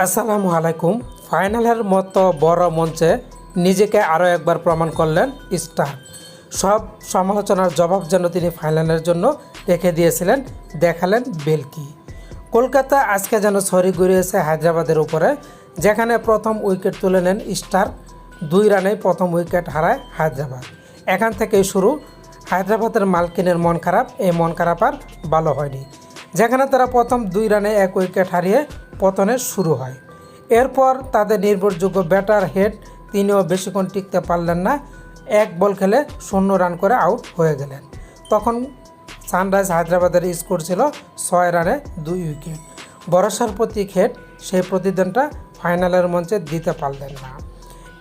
আসসালামু আলাইকুম। ফাইনালের মতো বড় মঞ্চে নিজেকে আরও একবার প্রমাণ করলেন স্টার। সব সমালোচনার জবাব যেন তিনি ফাইনালের জন্য রেখে দিয়েছিলেন, দেখালেন বেলকি। কলকাতা আজকে যেন সরি গড়িয়েছে হায়দ্রাবাদের উপরে, যেখানে প্রথম উইকেট তুলে নেন স্টার, দুই রানে প্রথম উইকেট হারায় হায়দ্রাবাদ। এখান থেকেই শুরু, হায়দ্রাবাদের মালকিনের মন খারাপ, এই মন খারাপ আর ভালো হয়নি। যেখানে তারা প্রথম দুই রানে এক উইকেট হারিয়ে পতনের শুরু হয়। এরপর তাদের নির্ভরযোগ্য ব্যাটার হেড তিনিও বেশিক্ষণ টিকতে পারলেন না। এক বল খেলে শূন্য রান করে আউট হয়ে গেলেন। তখন সানরাইজ হায়দ্রাবাদের স্কোর ছিল ছয় রানে দুই উইকেট। ভরসার প্রতীক হেড সেই প্রতিদানটা ফাইনালের মঞ্চে দিতে পারলেন না।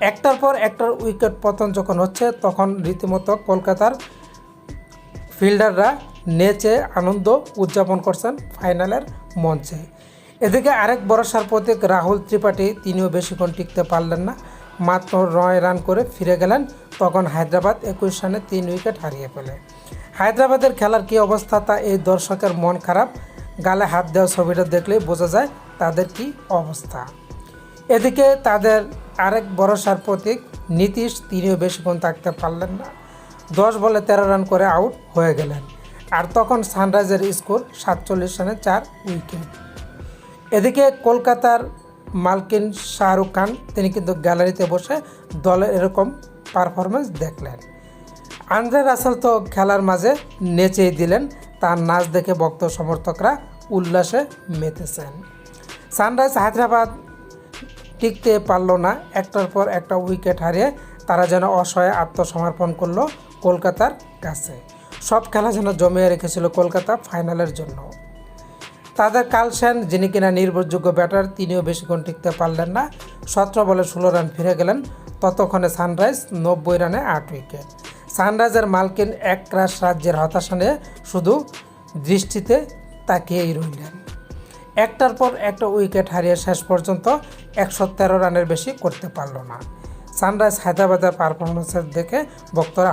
একটার পর একটার উইকেট পতন যখন হচ্ছে, তখন রীতিমতো কলকাতার ফিল্ডাররা নেচে আনন্দ উদযাপন করছেন ফাইনালের মঞ্চে। এদিকে আরেক ভরসার প্রতীক রাহুল ত্রিপাঠী, তিনিও বেশিক্ষণ টিকতে পারলেন না। মাত্র নয় রান করে ফিরে গেলেন, তখন হায়দ্রাবাদ একুশ রানে তিন উইকেট হারিয়ে ফেলে। হায়দ্রাবাদের খেলার কী অবস্থা তা এই দর্শকের মন খারাপ। গালে হাত দেওয়া ছবিটা দেখলেই বোঝা যায় তাদের কী অবস্থা। এদিকে তাদের আরেক ভরসার প্রতীক নীতিশ, তিনিও বেশিক্ষণ থাকতে পারলেন না। দশ বলে তেরো রান করে আউট হয়ে গেলেন। আর তখন সানরাইজের স্কোর সাতচল্লিশ রানে চার উইকেট। এদিকে কলকাতার মালকিন শাহরুখ খান, তিনি কিন্তু গ্যালারিতে বসে দলের এরকম পারফরমেন্স দেখলেন। আন্দ্রে রাসেল তো খেলার মাঝে নেচেই দিলেন, তার নাচ দেখে ভক্ত সমর্থকরা উল্লাসে মেতেছেন। সানরাইজ হায়দ্রাবাদ টিকতে পারল না, একটার পর একটা উইকেট হারিয়ে তারা যেন অসহায় আত্মসমর্পণ করল কলকাতার কাছে। সব খেলা যেন জমিয়ে রেখেছিল কলকাতা ফাইনালের জন্য। তাদের কাল সেন যিনি কিনা নির্ভরযোগ্য ব্যাটার, তিনিও বেশিক্ষণ টিকতে পারলেন না। সতেরো বলে ষোলো রান ফিরে গেলেন। ততক্ষণে সানরাইজ নব্বই রানে আট উইকেট। সানরাইজের মালকিন এক ক্রাশ রাজ্যের হতাশা নিয়ে শুধু দৃষ্টিতে তাকিয়েই রইলেন। একটার পর একটা উইকেট হারিয়ে শেষ পর্যন্ত একশো তেরো রানের বেশি করতে পারল না। সানরাইজ হায়দ্রাবাদের পারফরমেন্সের দেখে ভক্তরা